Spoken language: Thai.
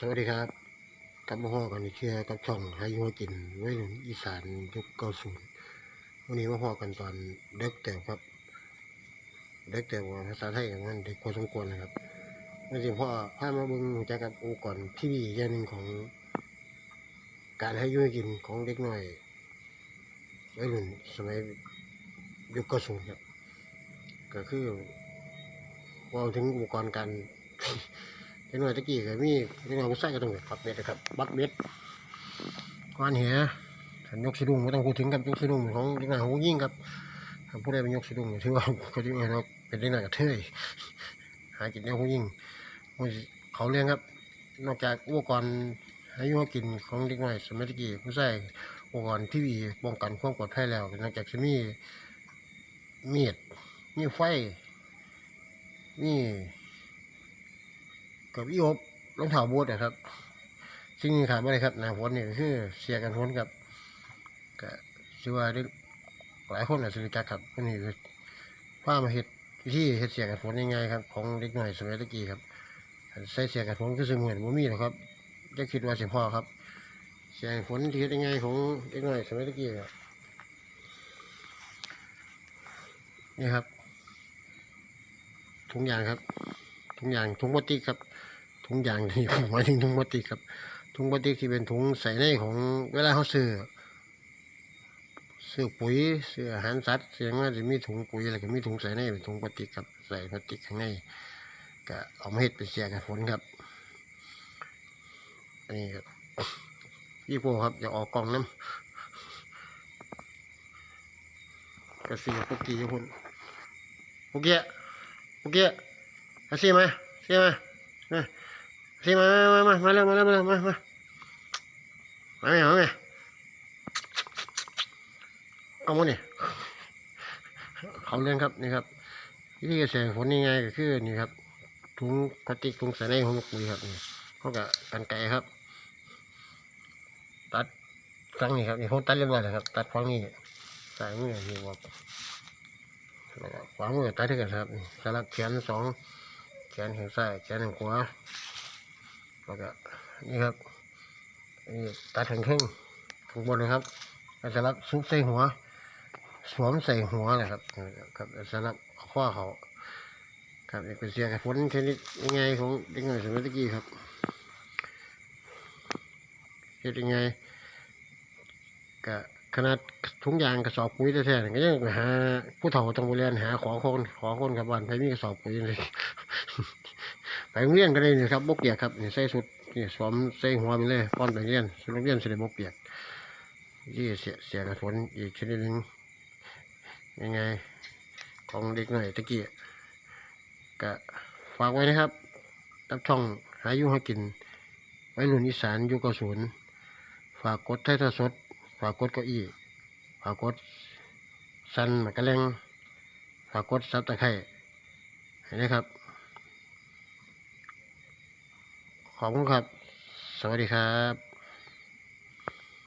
สวัสดีครับกลับมาห่อกันอีกเชื่อกับช่องหาอยูหากินไว้หนุนอีสานยุคเก้าศูนย์วันนี้มาห่อกันตอนเด็กแต่ครับ เด็กแต่ว่าภาษาไทยอย่างนั้นเด็กพอสมควรนะครับนี่สิพ่อพามาบิ่งจักกับองค์กรที่ดีอย่างหนึ่งของ การให้ยูให้กินของเด็กหน้อยไว้หนุนสมัยยุคเก้าศูนย์ครับ ก็คือว่าถึงอุปกรณ์การ เด็กน้อยตะกี้ก็มีเด็กน้อยผู้ชายก็ต้องแบบปักเบ็ดนะครับปักเบ็ดก้อนเหียขันยกสะดุ้งไม่ต้องพูดถึงกับยกสะดุ้งของเด็กน้อยของผู้หญิงครับผู้ใดเป็นยกสะดุ้งถือว่าเขาจะเราเป็นเด็กน้อยกระเทยหากินแนวผู้หญิงเขาเลี้ยงครับ นอกจากอุปกรณ์ให้ยูให้กินของเด็กน้อยสมัยตะกี้ผู้ชายอุปกรณ์ที่ดีป้องกันความปลอดภัยแล้วนอกจากจะมีมีดมีไฟมี กับอีอบรองเท้าบูทนะครับสิ่งขาดไม่ได้ครับหน้าฝนนี่คือเสียกันฝนครับก็ชื่อว่าได้หลายคนอาจจะรู้จักครับนนี้คือว่ามาเห็ดวิธีเห็ดเสียกันฝนยังไงครับ ของเด็กหน่อยสมัยตะกี้ครับใส่เสียกันฝนก็คือเหมือนบ่มีหรอกครับจะคิดว่าเสียพ่อครับ เสียกันฝนที่เฮ็ดยังไงของเด็กหน่อยสมัยตะกี้ครับนี่ครับถุงยางครับ ถุงยางถุงพลาสติกครับถุงยางนี่ผมหมายถึงถุงพลาสติกครับถุงพลาสติกที่เป็นถุงใส่ในของเวลาเขาซื้อซื้อปุ๋ยซื้ออาหารสัตว์เสียงว่าจะมีถุงปุ๋ยอะไรก็มีถุงใส่ในเป็นถุงพลาสติกครับใส่พลาสติกข้างในก็เอามาเฮ็ดเป็นเสียกันฝนครับอันนี้ครับยี่โปครับอย่าออกกล่องน้ำกระสีพวกกี่คนพวกเกี้ยพวกเกี้ย อาสิมาสิมามาสิมามามามาเร็วมาเร็วมาเร็วมามามาไงมาไงเอามาเนี่ยเขาเรื่องครับนี่ครับวิธีเกษตรผลยังไงก็คือนี่ครับถุงพลาสติกถุงใส่ในของปุ๋ยครับนี่เขากับกันไก่ครับ ตัดครั้งนี้ครับนี่เขาตัดเรียบร้อยแล้วครับ ตัดครั้งนี้ใส่เมื่อนี่บอกแล้วก็ขวามือตัดที่กันครับสลับแขนสอง ขนแขนซ้ายแขนแขนขวาแล้วก็นี่ครับนี่ตัดทางครึ่งข้างบนนะครับแล้วสลับซุปใส่หัว สวมใส่หัวนะครับครับสลับข้อเขาครับเป็นเสียงฝนชนิดยังไงของเด็กหน่อยสมัยตะกี้ครับเฮ็ดยังไงก็ ขนาดถุงยางกระสอบปุ๋ยแท้ๆนี่ก็ยังหา ผู้เฒ่าต้องไปเรียนหาขอคนขอคนครับบ้านใครมีกระสอบปุ๋ยเลยไปโรงเรียนก็ได้นี่ครับบกเปียกครับนี่ใส่สุดนี่สวมใส่หัวไปเลยป้อนไปเรียนสุดโรงเรียนเสด็จบกเปียกยี่เสียเสียกระสนอีกชนิดหนึ่งยังไง ของเด็กหน่อยตะกี้ก็ฝากไว้นะครับรับช่องหาอยุหากินไว้รุ่นอีสานยุกศูนย์ฝากกดไทยทอด สดฝากกดเก้าอี้ฝากกดสันหมากระเลงฝากดซับตะไคร้เห็นไหมครับ ขอบคุณครับ สวัสดีครับ